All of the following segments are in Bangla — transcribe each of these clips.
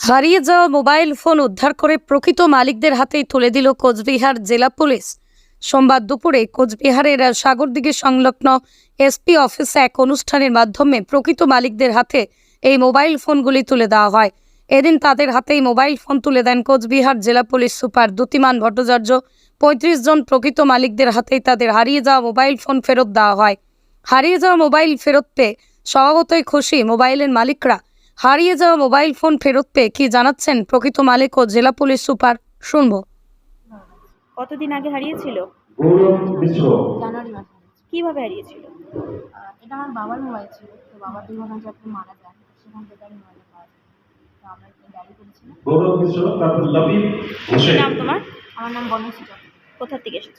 হারিয়ে যাওয়া মোবাইল ফোন উদ্ধার করে প্রকৃত মালিকদের হাতেই তুলে দিল কোচবিহার জেলা পুলিশ। সোমবার দুপুরে কোচবিহারের সাগরদিঘি সংলগ্ন এসপি অফিসে এক অনুষ্ঠানের মাধ্যমে প্রকৃত মালিকদের হাতে এই মোবাইল ফোনগুলি তুলে দেওয়া হয়। এদিন তাদের হাতেই মোবাইল ফোন তুলে দেন কোচবিহার জেলা পুলিশ সুপার দ্যুতিমান ভট্টাচার্য। পঁয়ত্রিশ জন প্রকৃত মালিকদের হাতেই তাদের হারিয়ে যাওয়া মোবাইল ফোন ফেরত দেওয়া হয়। হারিয়ে যাওয়া মোবাইল ফেরত পেয়ে স্বভাবতই খুশি মোবাইলের মালিকরা। হারিয়ে যাওয়া মোবাইল ফোন ফেরত পেয়ে কি জানাচ্ছেন প্রকৃত মালিক ও জেলা পুলিশ সুপার? শুনব। কতদিন আগে হারিয়েছিল? জানুয়ারি মাসে কীভাবে হারিয়েছিল? এটা আমার বাবার মোবাইল ছিল তো বাবার দুর্ঘটনাচক্রে মারা যান সেখান থেকে আমি মোবাইলটা পাওয়া যায়। তো আমরা গাড়ি করেছিলাম। নাম তোমার? আমার নাম বনশ্রী কোথা থেকে এসেছ।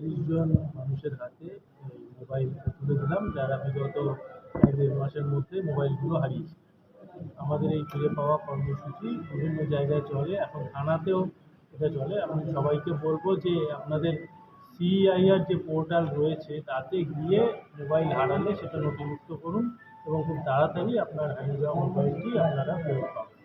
পঁয়ত্রিশ জন মানুষের হাতে মোবাইল তুলে দিলাম, যারা বিগত এক দেড় মাসের মধ্যে মোবাইলগুলো হারিয়েছে। আমাদের এই ফিরে পাওয়া কর্মসূচি বিভিন্ন জায়গায় চলে, এখন থানাতেও এটা চলে। আমি সবাইকে বলব যে আপনাদের সিআইআর যে পোর্টাল রয়েছে, তাতে গিয়ে মোবাইল হারালে সেটা নথিভুক্ত করুন এবং খুব তাড়াতাড়ি আপনার হারিয়ে যাওয়া মোবাইলটি আপনারা ফেরত পাবেন।